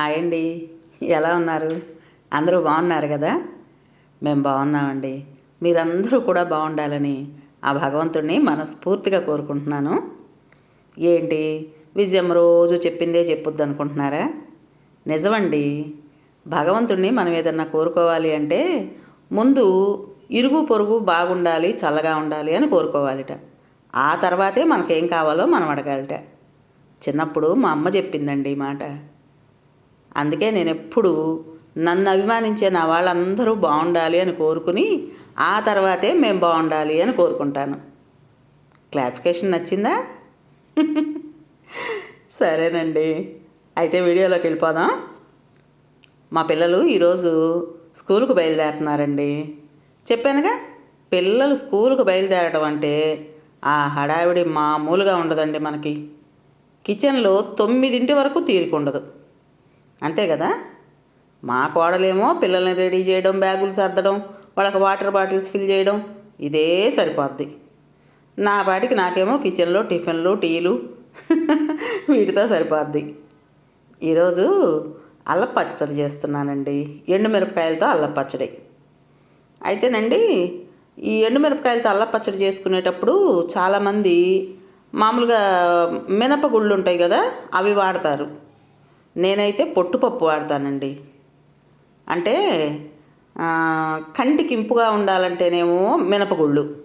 Hi అండి. ఎలా ఉన్నారు? అందరూ బాగున్నారు కదా? మేము బాగున్నామండి. మీరందరూ కూడా బాగుండాలని ఆ భగవంతుడిని మనస్ఫూర్తిగా కోరుకుంటున్నాను. ఏంటి? విజయం రోజు చెప్పిందే చెప్పొద్దు అనుకుంటున్నారా నిజమండి. భగవంతుడిని మనం ఏదన్నా కోరుకోవాలి అంటే ముందు ఇరుగు పొరుగు బాగుండాలి చల్లగా ఉండాలి అని కోరుకోవాలిట. ఆ తర్వాతే మనకేం కావాలో మనం అడగాలిట. చిన్నప్పుడు మా అమ్మ చెప్పిందండి ఈ మాట. అందుకే నేను ఎప్పుడు నన్ను అభిమానించే నా వాళ్ళందరూ బాగుండాలి అని కోరుకుని ఆ తర్వాతే మేము బాగుండాలి అని కోరుకుంటాను. క్లారిఫికేషన్ నచ్చిందా? సరేనండి. అయితే వీడియోలోకి వెళ్ళిపోదాం. మా పిల్లలు ఈరోజు స్కూల్కి బయలుదేరుతున్నారండి. చెప్పానుగా పిల్లలు స్కూల్కి బయలుదేరడం అంటే ఆ హడావిడి మామూలుగా ఉండదండి మనకి. కిచెన్లో తొమ్మిదింటి వరకు తీరికుండదు అంతే కదా? మా కోడలేమో పిల్లల్ని రెడీ చేయడం బ్యాగులు సర్దడం వాళ్ళకి వాటర్ బాటిల్స్ ఫిల్ చేయడం ఇదే సరిపోద్ది. నా పాటికి నాకేమో కిచెన్లో టిఫిన్లు టీలు వీటితో సరిపోద్ది. ఈరోజు అల్లపచ్చడి చేస్తున్నానండి. ఎండుమిరపకాయలతో అల్లపచ్చడి. అయితేనండి ఈ ఎండుమిరపకాయలతో అల్లపచ్చడి చేసుకునేటప్పుడు చాలామంది మామూలుగా మినపగుళ్ళు ఉంటాయి కదా అవి వాడతారు. నేనైతే పొట్టుపప్పు వాడతానండి. అంటే కంటికింపుగా కంటికి ఇంపుగా ఉండాలంటేనేమో మినపగుళ్ళు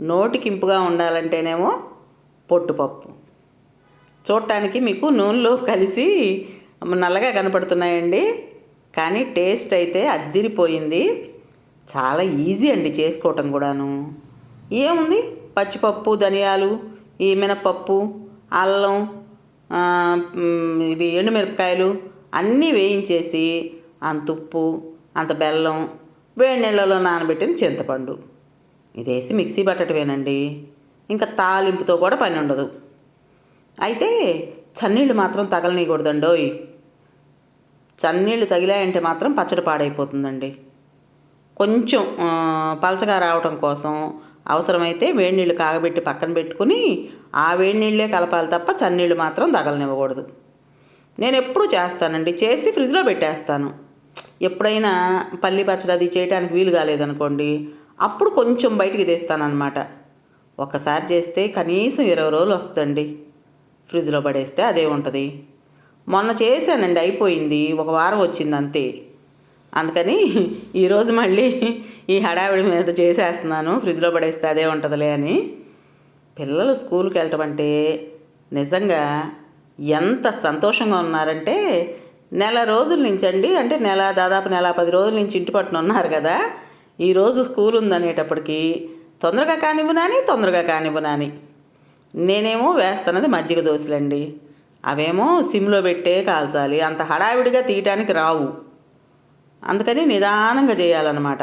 నోటికి ఇంపుగా ఉండాలంటేనేమో పొట్టుపప్పు. చూడటానికి మీకు నూనెలో కలిసి నల్లగా కనపడుతున్నాయండి. కానీ టేస్ట్ అయితే అద్దిరిపోయింది. చాలా ఈజీ అండి చేసుకోవటం కూడాను. ఏముంది? పచ్చిపప్పు ధనియాలు ఈ మినపప్పు అల్లం ఇవి ఎండుమిరపకాయలు అన్నీ వేయించేసి అంత ఉప్పు అంత బెల్లం వేడి నీళ్ళలో నానబెట్టిన చింతపండు. ఇదేసి మిక్సీ పట్టటమేనండి ఇంకా తాలింపుతో కూడా పని ఉండదు. అయితే చన్నీళ్ళు మాత్రం తగలనీయకూడదండోయ్. చన్నీళ్ళు తగిలాయంటే మాత్రం పచ్చడి పాడైపోతుందండి. కొంచెం పలచగా రావటం కోసం అవసరమైతే వేడి నీళ్ళు కాగబెట్టి పక్కన పెట్టుకుని ఆ వేడి నీళ్ళే కలపాలి తప్ప చన్నీళ్ళు మాత్రం తగలనివ్వకూడదు. నేను ఎప్పుడు చేస్తానండి. చేసి ఫ్రిడ్జ్లో పెట్టేస్తాను. ఎప్పుడైనా పల్లి పచ్చడి అది చేయడానికి వీలు కాలేదనుకోండి అప్పుడు కొంచెం బయటికి తీస్తానన్నమాట. ఒకసారి చేస్తే కనీసం ఇరవై రోజులు వస్తుందండి. ఫ్రిడ్జ్లో పడేస్తే అదే ఉంటుంది. మొన్న చేశానండి అయిపోయింది. ఒక వారం వచ్చింది అంతే. అందుకని ఈరోజు మళ్ళీ ఈ హడావిడి మీద చేసేస్తున్నాను. ఫ్రిడ్జ్లో పడేస్తే అదే ఉంటుందిలే అని. పిల్లలు స్కూల్కి వెళ్ళటం అంటే నిజంగా ఎంత సంతోషంగా ఉన్నారంటే నెల రోజుల నుంచి అండి అంటే నెల దాదాపు నెల పది రోజుల నుంచి ఇంటి పట్టున ఉన్నారు కదా. ఈరోజు స్కూల్ ఉందనేటప్పటికి తొందరగా కానివ్వనాని తొందరగా కానివ్వనాని నేనేమో వేస్తున్నది మజ్జిగ దోశలండి. అవేమో సిమ్లో పెట్టే కాల్చాలి. అంత హడావిడిగా తీయటానికి రావు. అందుకని నిదానంగా చేయాలన్నమాట.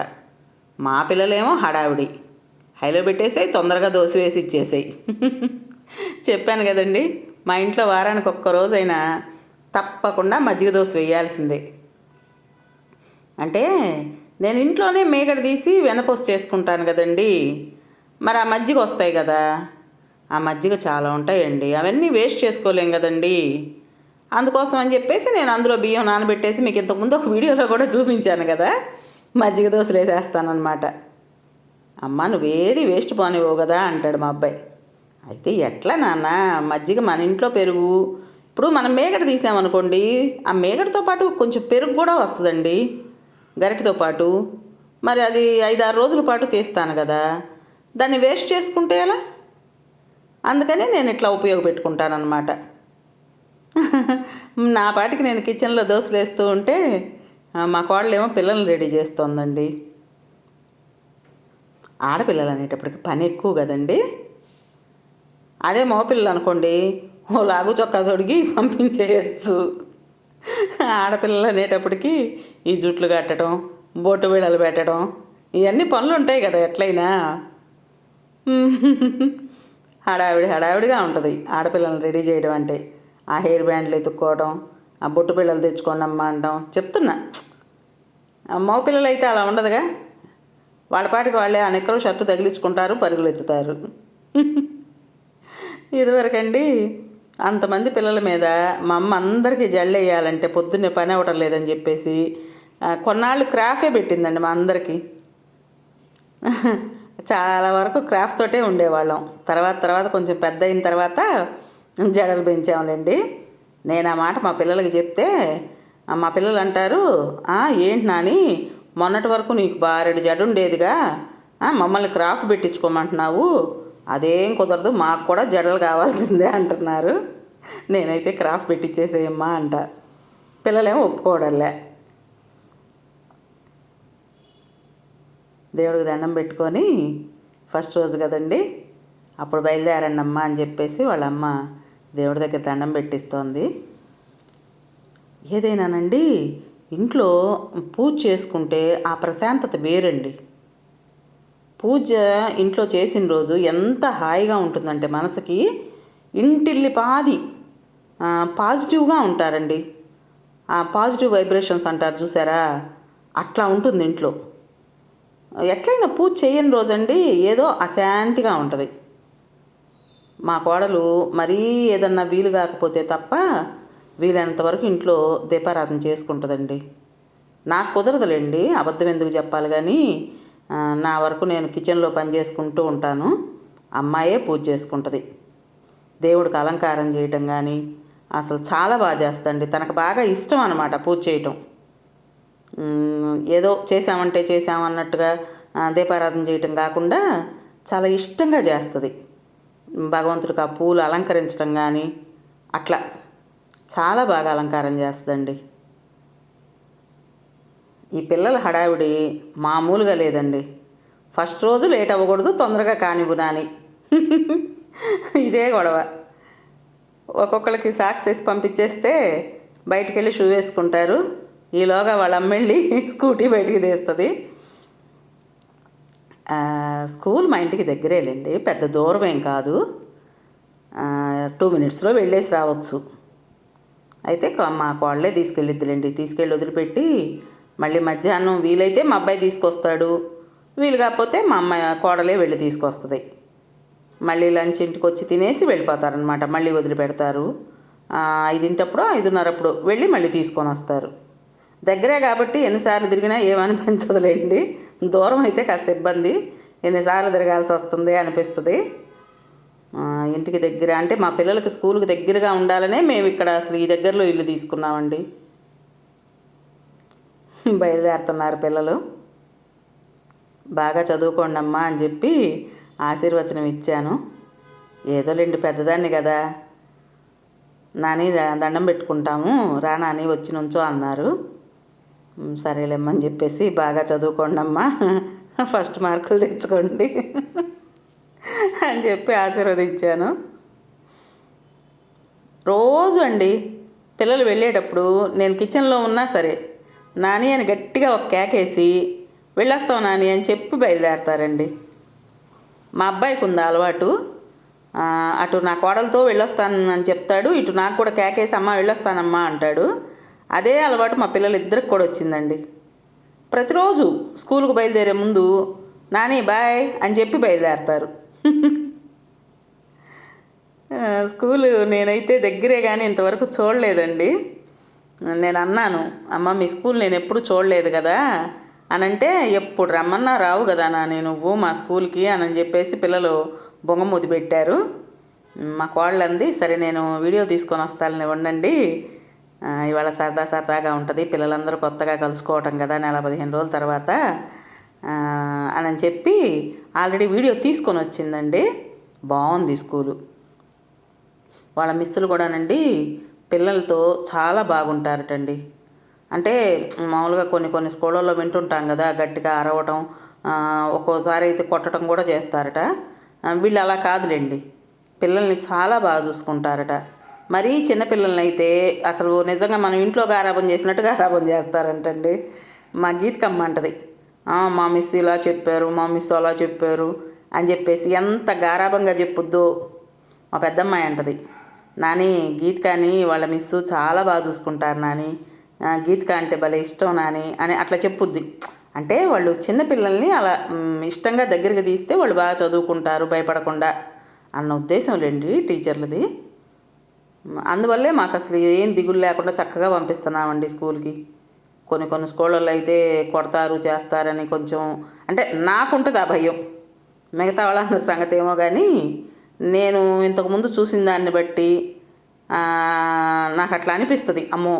మా పిల్లలేమో హడావిడి. హైలో పెట్టేసాయి తొందరగా దోశ వేసి ఇచ్చేసాయి. చెప్పాను కదండి మా ఇంట్లో వారానికి ఒక్క రోజైనా తప్పకుండా మజ్జిగ దోశ వేయాల్సిందే. అంటే నేను ఇంట్లోనే మేకడ తీసి వెనపోసి చేసుకుంటాను కదండి. మరి ఆ మజ్జిగ వస్తాయి కదా. ఆ మజ్జిగ చాలా ఉంటాయండి. అవన్నీ వేస్ట్ చేసుకోలేం కదండీ. అందుకోసం అని చెప్పేసి నేను అందులో బియ్యం నానబెట్టేసి మీకు ఇంతకుముందు ఒక వీడియోలో కూడా చూపించాను కదా. మజ్జిగ దోశలు వేసేస్తానమాట అమ్మ నువ్వేది వేస్ట్ పోనివ్వు కదా అంటాడు మా అబ్బాయి. అయితే ఎట్లా నాన్న మజ్జిగ మన ఇంట్లో పెరుగు. ఇప్పుడు మనం మేకడ తీసామనుకోండి ఆ మేకడతో పాటు కొంచెం పెరుగు కూడా వస్తుందండి. గరిటతో పాటు. మరి అది ఐదారు రోజుల పాటు తీస్తాను కదా. దాన్ని వేస్ట్ చేసుకుంటే ఎలా? అందుకని నేను ఇట్లా ఉపయోగపెట్టుకుంటానన్నమాట. నా పాటికి నేను కిచెన్లో దోశలు వేస్తూ ఉంటే మా కోడలేమో పిల్లల్ని రెడీ చేస్తోందండి. ఆడపిల్లలు అనేటప్పటికి పని ఎక్కువ కదండి. అదే మగపిల్లలు అనుకోండి ఓ లాగు చొక్కా తొడిగి పంపించేయచ్చు. ఆడపిల్లలు అనేటప్పటికి ఈ జుట్లు కట్టడం బొట్టు బిడలు పెట్టడం ఇవన్నీ పనులు ఉంటాయి కదా ఎట్లయినా. హడావిడి హడావిడిగా ఉంటుంది ఆడపిల్లల్ని రెడీ చేయడం అంటే. ఆ హెయిర్ బ్యాండ్లు ఎత్తుక్కోవడం ఆ బొట్టు పిల్లలు తెచ్చుకోండి అమ్మ అనడం చెప్తున్నా. మగ పిల్లలు అయితే అలా ఉండదుగా. వాళ్ళ పాటికి వాళ్ళే ఆ నిక్కరు షర్టు తగిలించుకుంటారు పరుగులు ఎత్తుతారు. ఇదివరకండి అంతమంది పిల్లల మీద మా అమ్మ అందరికీ జల్లు వేయాలంటే పొద్దున్నే పని అవ్వటం లేదని చెప్పేసి కొన్నాళ్ళు క్రాఫే పెట్టిందండి మా అందరికీ. చాలా వరకు క్రాఫ్ట్ తోటే ఉండేవాళ్ళం. తర్వాత తర్వాత కొంచెం పెద్ద అయిన తర్వాత జడలు పెంచాములేండి నేను ఆ మాట మా పిల్లలకి చెప్తే మా పిల్లలు అంటారు ఏంటి నాని మొన్నటి వరకు నీకు బారెడు జడ ఉండేదిగా మమ్మల్ని క్రాఫ్ట్ పెట్టించుకోమంటున్నావు అదేం కుదరదు మాకు కూడా జడలు కావాల్సిందే అంటున్నారు. నేనైతే క్రాఫ్ట్ పెట్టించేసేయమ్మా అంట. పిల్లలేమో ఒప్పుకోవడంలే. దేవుడికి దండం పెట్టుకొని ఫస్ట్ రోజు కదండి అప్పుడు బయలుదేరండి అమ్మ అని చెప్పేసి వాళ్ళమ్మ దేవుడి దగ్గర దండం పెట్టిస్తోంది. ఏదైనానండి ఇంట్లో పూజ చేసుకుంటే ఆ ప్రశాంతత వేరండి. పూజ ఇంట్లో చేసిన రోజు ఎంత హాయిగా ఉంటుందంటే మనసుకి ఇంటిల్లి పాది పాజిటివ్గా ఉంటారండి. ఆ పాజిటివ్ వైబ్రేషన్స్ అంటారు చూసారా? అట్లా ఉంటుంది ఇంట్లో. ఎట్లయినా పూజ చేయని రోజండి ఏదో అశాంతిగా ఉంటుంది. మా కోడలు మరీ ఏదన్నా వీలు కాకపోతే తప్ప వీలైనంత వరకు ఇంట్లో దీపారాధన చేసుకుంటుందండి. నాకు కుదరదులేండి అబద్ధం ఎందుకు చెప్పాలి కానీ నా వరకు నేను కిచెన్లో పని చేసుకుంటూ ఉంటాను. అమ్మాయే పూజ చేసుకుంటుంది. దేవుడికి అలంకారం చేయటం కానీ అసలు చాలా బాగా చేస్తండి. తనకు బాగా ఇష్టం అనమాట పూజ చేయటం. ఏదో చేసామంటే చేసామన్నట్టుగా దీపారాధన చేయటం కాకుండా చాలా ఇష్టంగా చేస్తుంది. భగవంతుడికి ఆ పూలు అలంకరించడం కానీ అట్లా చాలా బాగా అలంకారం చేస్తుందండి. ఈ పిల్లల హడావిడి మామూలుగా లేదండి. ఫస్ట్ రోజు లేట్ అవ్వకూడదు తొందరగా కానివ్వు నాని. ఇదే గొడవ. ఒక్కొక్కరికి సాక్స్ వేసి పంపించేస్తే బయటికి వెళ్ళి షూ వేసుకుంటారు. ఈలోగా వాళ్ళ అమ్మ వెళ్ళి స్కూటీ బయటికి తీస్తుంది. స్కూల్ మా ఇంటికి దగ్గరేలేండి పెద్ద దూరం ఏం కాదు టూ మినిట్స్లో వెళ్ళేసి రావచ్చు. అయితే మా కోళ్ళే తీసుకెళ్ళిద్దిలేండి తీసుకెళ్ళి వదిలిపెట్టి మళ్ళీ మధ్యాహ్నం వీలైతే మా అబ్బాయి తీసుకొస్తాడు వీలు కాకపోతే మా అమ్మాయి కోడలే వెళ్ళి తీసుకొస్తుంది. మళ్ళీ లంచ్ ఇంటికి వచ్చి తినేసి వెళ్ళిపోతారనమాట మళ్ళీ వదిలిపెడతారు. ఐదింటప్పుడు ఐదున్నరప్పుడు వెళ్ళి మళ్ళీ తీసుకొని వస్తారు. దగ్గరే కాబట్టి ఎన్నిసార్లు తిరిగినా ఏమనిపించదులేండి. దూరం అయితే కాస్త ఇబ్బంది. ఎన్నిసార్లు తిరగాల్సి వస్తుంది అనిపిస్తుంది. ఇంటికి దగ్గర అంటే మా పిల్లలకి స్కూల్కి దగ్గరగా ఉండాలనే మేము ఇక్కడ అసలు ఈ దగ్గరలో ఇల్లు తీసుకున్నామండి. బయలుదేరుతున్నారు పిల్లలు. బాగా చదువుకోండి అమ్మా అని చెప్పి ఆశీర్వచనం ఇచ్చాను. ఏదో రెండు పెద్దదాన్ని కదా. నాని దండం పెట్టుకుంటాము. రా నాని వచ్చి నుంచో అన్నారు. సరేలేమ్మని చెప్పేసి బాగా చదువుకోండమ్మా. ఫస్ట్ మార్కులు తెచ్చుకోండి అని చెప్పి ఆశీర్వదించాను. రోజు అండి పిల్లలు వెళ్ళేటప్పుడు నేను కిచెన్లో ఉన్నా సరే నాని అని గట్టిగా ఒక కేకేసి వెళ్ళొస్తావు నాని అని చెప్పి బయలుదేరతారండి. మా అబ్బాయికి ఉంది అలవాటు. అటు నా కోడలతో వెళ్ళొస్తాను అని చెప్తాడు ఇటు నాకు కూడా కేకేసి అమ్మ వెళ్ళొస్తానమ్మా అంటాడు. అదే అలవాటు మా పిల్లలు ఇద్దరికి కూడా వచ్చిందండి. ప్రతిరోజు స్కూల్కు బయలుదేరే ముందు నాని బాయ్ అని చెప్పి బయలుదేరతారు. స్కూలు నేనైతే దగ్గరే కానీ ఇంతవరకు చూడలేదండి. నేను అన్నాను అమ్మ మీ స్కూల్ నేను ఎప్పుడు చూడలేదు కదా అని అంటే ఎప్పుడు రమ్మన్నా రావు కదా నాని నువ్వు మా స్కూల్కి అని చెప్పేసి పిల్లలు బొంగ పెట్టారు. మా కోళ్ళంది సరే నేను వీడియో తీసుకొని వస్తానని ఉండండి ఇవాళ సరదా సరదాగా ఉంటుంది. పిల్లలందరూ కొత్తగా కలుసుకోవటం కదా నెల పదిహేను రోజుల తర్వాత అని చెప్పి ఆల్రెడీ వీడియో తీసుకొని వచ్చిందండి. బాగుంది స్కూలు. వాళ్ళ మిస్సులు కూడానండి పిల్లలతో చాలా బాగుంటారటండి. అంటే మామూలుగా కొన్ని కొన్ని స్కూళ్ళల్లో వింటుంటాం కదా గట్టిగా అరవటం ఒక్కోసారి అయితే కొట్టడం కూడా చేస్తారట. వీళ్ళు అలా కాదులేండి. పిల్లల్ని చాలా బాగా చూసుకుంటారట. మరీ చిన్నపిల్లల్ని అయితే అసలు నిజంగా మనం ఇంట్లో గారాబం చేసినట్టు గారాబం చేస్తారంటండి. మా గీతకమ్మ అంటది మా మిస్ ఇలా చెప్పారు మా మిస్ అలా చెప్పారు అని చెప్పేసి ఎంత గారాబంగా చెప్పుద్దో మా పెద్దమ్మాయి అంటది. నాని గీత్కాని వాళ్ళ మిస్ చాలా బాగా చూసుకుంటారు నాని. గీత్కా అంటే భలే ఇష్టం నాని అని అట్లా చెప్పుద్ది. అంటే వాళ్ళు చిన్నపిల్లల్ని అలా ఇష్టంగా దగ్గరికి తీస్తే వాళ్ళు బాగా చదువుకుంటారు భయపడకుండా అన్న ఉద్దేశం లేండి టీచర్లది. అందువల్లే మాకు అసలు ఏం దిగులు లేకుండా చక్కగా పంపిస్తున్నామండి స్కూల్కి. కొన్ని కొన్ని స్కూళ్ళల్లో అయితే కొడతారు చేస్తారని కొంచెం అంటే నాకుంటుంది ఆ భయం. మిగతా వాళ్ళందరి సంగతి ఏమో కానీ నేను ఇంతకుముందు చూసిన దాన్ని బట్టి నాకు అట్లా అనిపిస్తుంది. అమ్మో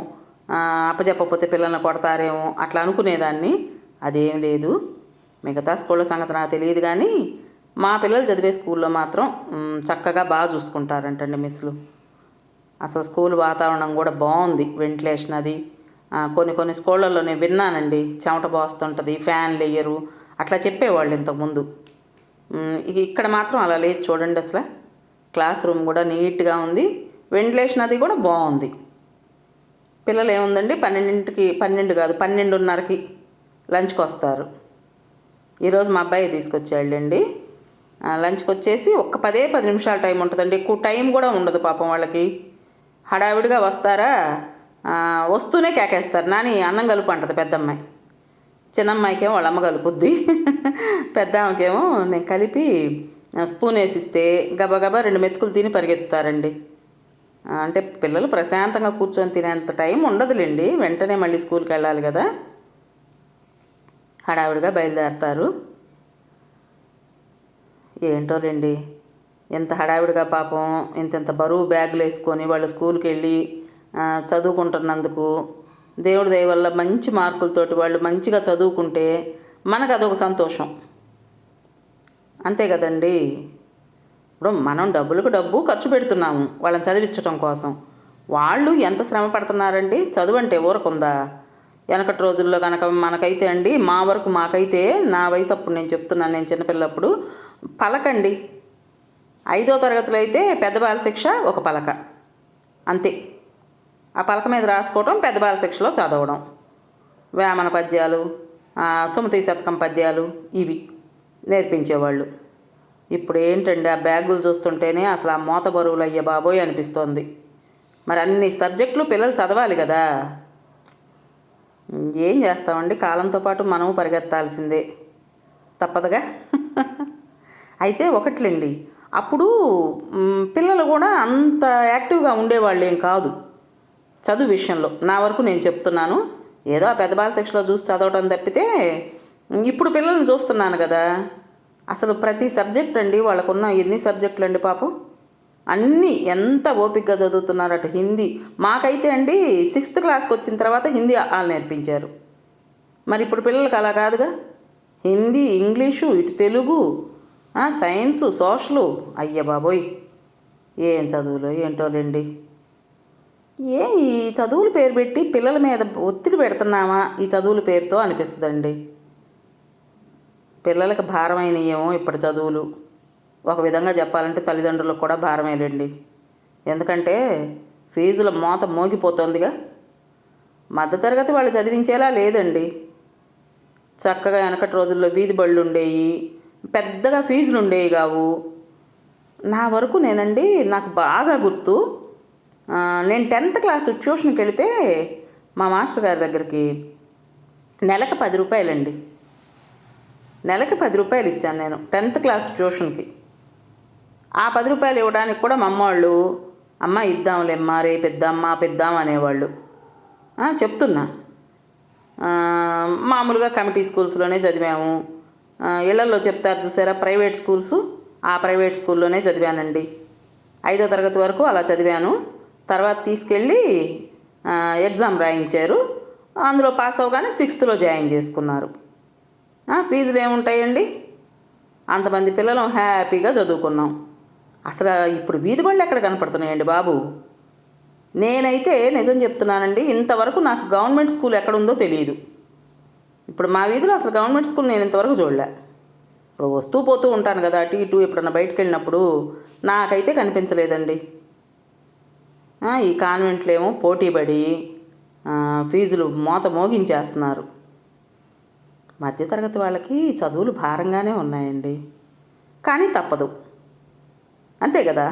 అప్పచెప్పకపోతే పిల్లల్ని కొడతారేమో అట్లా అనుకునేదాన్ని. అదేం లేదు. మిగతా స్కూళ్ళ సంగతి నాకు తెలియదు కానీ మా పిల్లలు చదివే స్కూల్లో మాత్రం చక్కగా బాగా చూసుకుంటారంటండి మిస్లు అసలు స్కూల్ వాతావరణం కూడా బాగుంది. వెంటిలేషన్ అది. కొన్ని కొన్ని స్కూళ్ళల్లో నేను విన్నానండి. చెమట బాస్తుంటుంది ఫ్యాన్లు వేయరు అట్లా చెప్పేవాళ్ళు ఇంతకుముందు. ఇక్కడ మాత్రం అలా లేదు చూడండి అసలు. క్లాస్ రూమ్ కూడా నీట్గా ఉంది. వెంటిలేషన్ అది కూడా బాగుంది. పిల్లలు ఏముందండి? పన్నెండింటికి పన్నెండు కాదు పన్నెండున్నరకి లంచ్కి వస్తారు. ఈరోజు మా అబ్బాయి తీసుకొచ్చాడండి లంచ్కి వచ్చేసి ఒక్క పదే పది నిమిషాల టైం ఉంటుందండి. ఎక్కువ టైం కూడా ఉండదు పాపం వాళ్ళకి. హడావిడిగా వస్తారా? వస్తూనే కేకేస్తారు. నాని అన్నం కలుపు అంటది పెద్దమ్మాయి. చిన్నమ్మాయికేమో వాళ్ళ అమ్మ కలుపుద్ది. పెద్ద ఆమెకేమో నేను కలిపి స్పూన్ వేసిస్తే గబగబా రెండు మెతుకులు తిని పరిగెత్తుతారండి. అంటే పిల్లలు ప్రశాంతంగా కూర్చొని తినేంత టైం ఉండదులేండి. వెంటనే మళ్ళీ స్కూల్కి వెళ్ళాలి కదా. హడావిడిగా బయలుదేరతారు. ఏంటోలేండి ఎంత హడావిడిగా పాపం ఇంత ఇంత బరువు బ్యాగులు వేసుకొని వాళ్ళు స్కూల్కి వెళ్ళి చదువుకుంటున్నందుకు దేవుడి దయ వల్ల మంచి మార్కులతోటి వాళ్ళు మంచిగా చదువుకుంటే మనకు అదొక సంతోషం. అంతే కదండి? ఇప్పుడు మనం డబ్బులకు డబ్బు ఖర్చు పెడుతున్నాము వాళ్ళని చదివించడం కోసం. వాళ్ళు ఎంత శ్రమ పడుతున్నారండి? చదువు అంటే ఊరకుందా? వెనకటి రోజుల్లో కనుక మనకైతే అండి మా వరకు మాకైతే నా వయసు అప్పుడు నేను చెప్తున్నాను నేను చిన్నపిల్లప్పుడు పలకండి. ఐదో తరగతిలో అయితే పెద్ద బాల శిక్ష ఒక పలక. అంతే. ఆ పలక మీద రాసుకోవడం పెద్ద బాల శిక్షలో చదవడం. వేమన పద్యాలు సుమతి శతకం పద్యాలు ఇవి నేర్పించేవాళ్ళు. ఇప్పుడు ఏంటండి ఆ బ్యాగులు చూస్తుంటేనే అసలు ఆ మూత బరువులు అయ్యే బాబోయ్ అనిపిస్తోంది. మరి అన్ని సబ్జెక్టులు పిల్లలు చదవాలి కదా. ఏం చేస్తామండి? కాలంతో పాటు మనము పరిగెత్తాల్సిందే. తప్పదుగా? అయితే ఒకట్లేండి. అప్పుడు పిల్లలు కూడా అంత యాక్టివ్గా ఉండేవాళ్ళు ఏం కాదు. చదువు విషయంలో. నా వరకు నేను చెప్తున్నాను. ఏదో పెద్ద బాల సెక్షన్లో చూసి చదవడం తప్పితే ఇప్పుడు పిల్లల్ని చూస్తున్నాను కదా. అసలు ప్రతి సబ్జెక్ట్ అండి వాళ్ళకున్న ఎన్ని సబ్జెక్టులు అండి పాపం? అన్నీ ఎంత ఓపికగా చదువుతున్నారు హిందీ. మాకైతే అండి సిక్స్త్ క్లాస్కి వచ్చిన తర్వాత హిందీ వాళ్ళు నేర్పించారు. మరి ఇప్పుడు పిల్లలకి అలా కాదుగా? హిందీ ఇంగ్లీషు ఇటు తెలుగు సైన్సు సోషలు. అయ్య బాబోయ్. ఏం చదువులు ఏంటోలేండి ఏ ఈ చదువుల పేరు పెట్టి పిల్లల మీద ఒత్తిడి పెడుతున్నామా? ఈ చదువుల పేరుతో అనిపిస్తుందండి. పిల్లలకు భారమైనయేమో ఇప్పటి చదువులు. ఒక విధంగా చెప్పాలంటే తల్లిదండ్రులకు కూడా భారమేలేండి ఎందుకంటే ఫీజుల మోత మోగిపోతుందిగా. మధ్యతరగతి వాళ్ళు చదివించేలా లేదండి. చక్కగా వెనకటి రోజుల్లో వీధి బళ్ళు ఉండేవి పెద్దగా ఫీజులు ఉండేవి కావు. నా వరకు నేనండి నాకు బాగా గుర్తు. నేను టెన్త్ క్లాస్ ట్యూషన్కి వెళితే మా మాస్టర్ గారి దగ్గరికి నెలకు పది రూపాయలండి. నెలకి పది రూపాయలు ఇచ్చాను నేను టెన్త్ క్లాస్ ట్యూషన్కి. ఆ పది రూపాయలు ఇవ్వడానికి కూడా మా అమ్మవాళ్ళు అమ్మ ఇద్దాంలేమ్మా రే పెద్దమ్మ పెద్దాం అనేవాళ్ళు. చెప్తున్నా. మామూలుగా కమిటీ స్కూల్స్లోనే చదివాము. ఇళ్ళలో చెప్తారు చూసారా ప్రైవేట్ స్కూల్స్? ఆ ప్రైవేట్ స్కూల్లోనే చదివానండి. ఐదో తరగతి వరకు అలా చదివాను. తర్వాత తీసుకెళ్ళి ఎగ్జామ్ రాయించారు. అందులో పాస్ అవగానే సిక్స్త్లో జాయిన్ చేసుకున్నారు. ఫీజులు ఏముంటాయండి? అంతమంది పిల్లలు హ్యాపీగా చదువుకున్నాం. అసలు ఇప్పుడు వీధి బళ్ళు ఎక్కడ కనపడుతున్నాయండి బాబు? నేనైతే నిజం చెప్తున్నానండి ఇంతవరకు నాకు గవర్నమెంట్ స్కూల్ ఎక్కడ ఉందో తెలియదు ఇప్పుడు మా వీధిలో అసలు గవర్నమెంట్ స్కూల్ నేను ఇంతవరకు చూడలే. ఇప్పుడు వస్తూ పోతూ ఉంటాను కదా అటు ఇటు ఎప్పుడన్నా బయటకు వెళ్ళినప్పుడు నాకైతే కనిపించలేదండి. ఈ కాన్వెంట్లు ఏమో పోటీపడి ఫీజులు మోత మోగించేస్తున్నారు. మధ్యతరగతి వాళ్ళకి చదువులు భారంగానే ఉన్నాయండి. కానీ తప్పదు. అంతే కదా.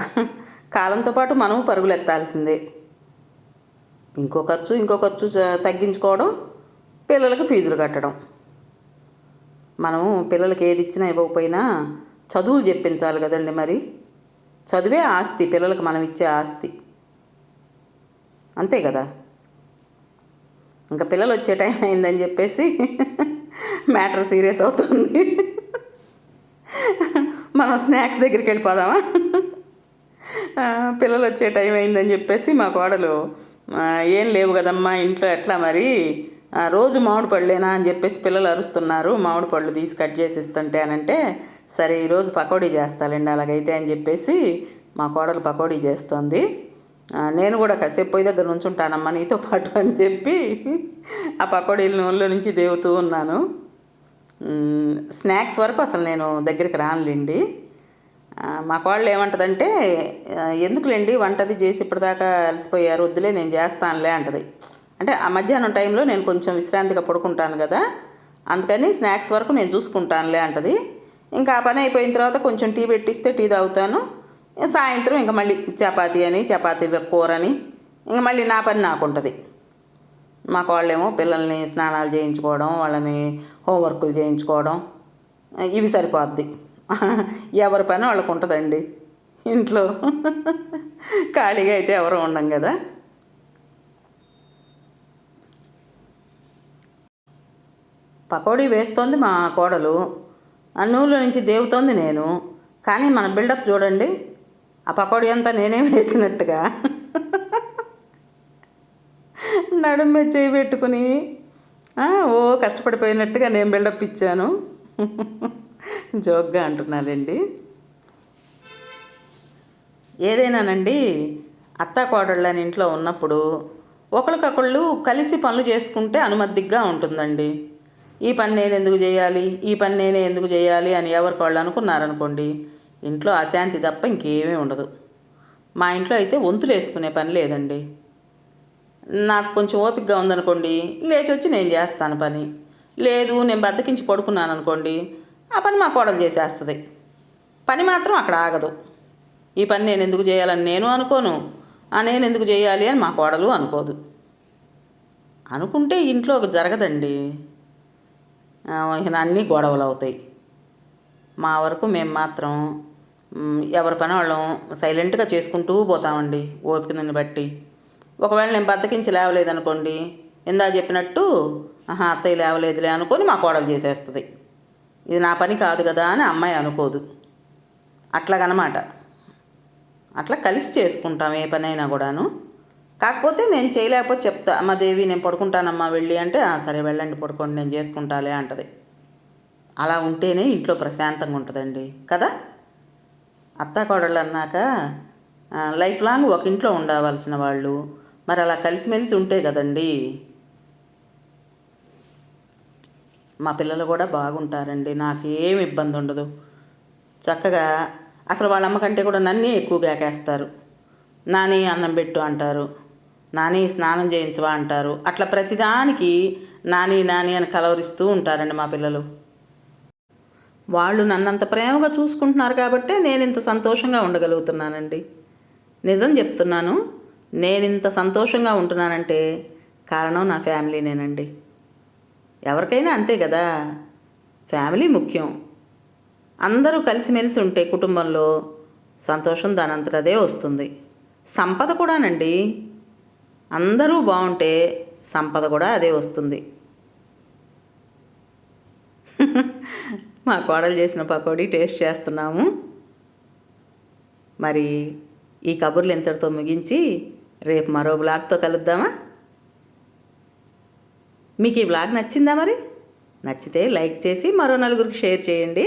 కాలంతో పాటు మనం పరుగులు ఎత్తాల్సిందే ఇంకో ఖర్చు ఇంకో ఖర్చు తగ్గించుకోవడం పిల్లలకు ఫీజులు కట్టడం. మనము పిల్లలకి ఏది ఇచ్చినా ఇవ్వకపోయినా చదువులు చెప్పించాలి కదండి మరి. చదువే ఆస్తి పిల్లలకు మనం ఇచ్చే ఆస్తి. అంతే కదా. ఇంకా పిల్లలు వచ్చే టైం అయిందని చెప్పేసి మ్యాటర్ సీరియస్ అవుతుంది. మనం స్నాక్స్ దగ్గరికి వెళ్ళిపోదామా? పిల్లలు వచ్చే టైం అయిందని చెప్పేసి మా కోడలు ఏం లేవు కదమ్మా ఇంట్లో ఎట్లా మరి? రోజు మామిడి పళ్ళేనా అని చెప్పేసి పిల్లలు అరుస్తున్నారు. మామిడి పళ్ళు తీసి కట్ చేసి ఇస్తుంటే అనంటే సరే ఈరోజు పకోడీ చేస్తాలండి అలాగైతే అని చెప్పేసి మా కోడలు పకోడీ చేస్తుంది. నేను కూడా కాసేపు పొయ్యి దగ్గర నుంచి ఉంటానమ్మా నీతో పాటు అని చెప్పి ఆ పకోడీలు నూనెలో నుంచి దేవుతూ ఉన్నాను. స్నాక్స్ వరకు అసలు నేను దగ్గరికి రానులేండి. మా కోళ్ళు ఏమంటదంటే ఎందుకులేండి వంటది చేసి ఇప్పటిదాకా అలసిపోయారు వద్దులే నేను చేస్తానులే అంటది. అంటే ఆ మధ్యాహ్నం టైంలో నేను కొంచెం విశ్రాంతిగా పడుకుంటాను కదా. అందుకని స్నాక్స్ వరకు నేను చూసుకుంటానులే అంటది. ఇంకా ఆ పని అయిపోయిన తర్వాత కొంచెం టీ పెట్టిస్తే టీ తాగుతాను. సాయంత్రం ఇంకా మళ్ళీ చపాతీ అని చపాతీ కూర అని ఇంకా మళ్ళీ నా పని నాకు ఉంటుంది మాకు వాళ్ళేమో పిల్లల్ని స్నానాలు చేయించుకోవడం వాళ్ళని హోంవర్కులు చేయించుకోవడం ఇవి సరిపోద్ది. ఎవరి పని వాళ్ళకు ఉంటుందండి ఇంట్లో ఖాళీగా అయితే ఎవరు ఉండం కదా. పకోడీ వేస్తోంది మా కోడలు. ఆ నూనెలో నుంచి దేవుతోంది నేను. కానీ మన బిల్డప్ చూడండి ఆ పకోడీ అంతా నేనే వేసినట్టుగా. నడుము చేయి పెట్టుకుని ఓ కష్టపడిపోయినట్టుగా నేను బిల్డప్ ఇచ్చాను. జోక్గా అంటున్నానండి ఏదైనానండి అత్త కోడళ్ళని ఇంట్లో ఉన్నప్పుడు ఒకరికొకళ్ళు కలిసి పనులు చేసుకుంటే అనుమతిగా ఉంటుందండి. ఈ పని నేను ఎందుకు చేయాలి? ఈ పని నేనే ఎందుకు చేయాలి అని ఎవరికి వాళ్ళు అనుకున్నారనుకోండి ఇంట్లో అశాంతి తప్ప ఇంకేమీ ఉండదు. మా ఇంట్లో అయితే వంతులు వేసుకునే పని లేదండి. నాకు కొంచెం ఓపికగా ఉందనుకోండి లేచి వచ్చి నేను చేస్తాను పని. లేదు నేను బద్దకించి పడుకున్నాను అనుకోండి ఆ పని మా కోడలు చేసేస్తుంది. పని మాత్రం అక్కడ ఆగదు. ఈ పని నేను ఎందుకు చేయాలని నేను అనుకోను ఆ నేను ఎందుకు చేయాలి అని మా కోడలు అనుకోదు. అనుకుంటే ఇంట్లో ఒక జరగదండి. అన్నీ గొడవలు అవుతాయి. మా వరకు మేము మాత్రం ఎవరి పని వాళ్ళం సైలెంట్గా చేసుకుంటూ పోతామండి ఓపికని బట్టి. ఒకవేళ నేను బద్దకించి లేవలేదనుకోండి ఇందా చెప్పినట్టు ఆహా అత్తయ్య లేవలేదులే అనుకొని మా కోడలు చేసేస్తుంది. ఇది నా పని కాదు కదా అని అమ్మాయి అనుకోదు. అట్లాగనమాట. అట్లా కలిసి చేసుకుంటాం ఏ పనైనా కూడాను. కాకపోతే నేను చేయలేకపోతే చెప్తా అమ్మ దేవి నేను పడుకుంటానమ్మా వెళ్ళి అంటే సరే వెళ్ళండి పడుకోండి నేను చేసుకుంటాలే అంటది. అలా ఉంటేనే ఇంట్లో ప్రశాంతంగా ఉంటుందండి కదా? అత్తాకోడళ్ళు అన్నాక లైఫ్ లాంగ్ ఒక ఇంట్లో ఉండవలసిన వాళ్ళు మరి అలా కలిసిమెలిసి ఉంటే కదండి. మా పిల్లలు కూడా బాగుంటారండి నాకు ఏమి ఇబ్బంది ఉండదు. చక్కగా అసలు వాళ్ళమ్మ కంటే కూడా నన్నే ఎక్కువగా కేస్తారు నాని అన్నం పెట్టు అంటారు. నాని స్నానం చేయించవా అంటారు. అట్లా ప్రతిదానికి నాని నాని అని కలవరిస్తూ ఉంటారండి మా పిల్లలు. వాళ్ళు నన్నంత ప్రేమగా చూసుకుంటున్నారు కాబట్టే నేను ఇంత సంతోషంగా ఉండగలుగుతున్నానండి. నిజం చెప్తున్నాను నేను ఇంత సంతోషంగా ఉంటున్నానంటే కారణం నా ఫ్యామిలీనేనండి. ఎవరికైనా అంతే కదా ఫ్యామిలీ ముఖ్యం. అందరూ కలిసిమెలిసి ఉంటే కుటుంబంలో సంతోషం దానంతట అదే వస్తుంది. సంపద కూడానండి అందరూ బాగుంటే సంపద కూడా అదే వస్తుంది. మా కోడలు చేసిన పకోడీ టేస్ట్ చేస్తున్నాము. మరి ఈ కబుర్లు ఇంతటితో ముగించి రేపు మరో బ్లాగ్తో కలుద్దామా? మీకు ఈ బ్లాగ్ నచ్చిందా మరి? నచ్చితే లైక్ చేసి మరో నలుగురికి షేర్ చేయండి.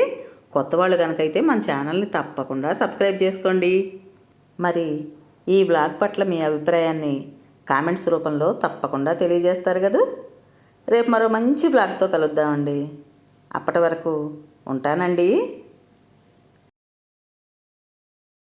కొత్త వాళ్ళు కనుకైతే మన ఛానల్ని తప్పకుండా సబ్స్క్రైబ్ చేసుకోండి. మరి ఈ బ్లాగ్ పట్ల మీ అభిప్రాయాన్ని కామెంట్స్ రూపంలో తప్పకుండా తెలియజేస్తారు కదా? రేపు మరో మంచి బ్లాగ్తో కలుద్దామండి. అప్పటి వరకు ఉంటానండి.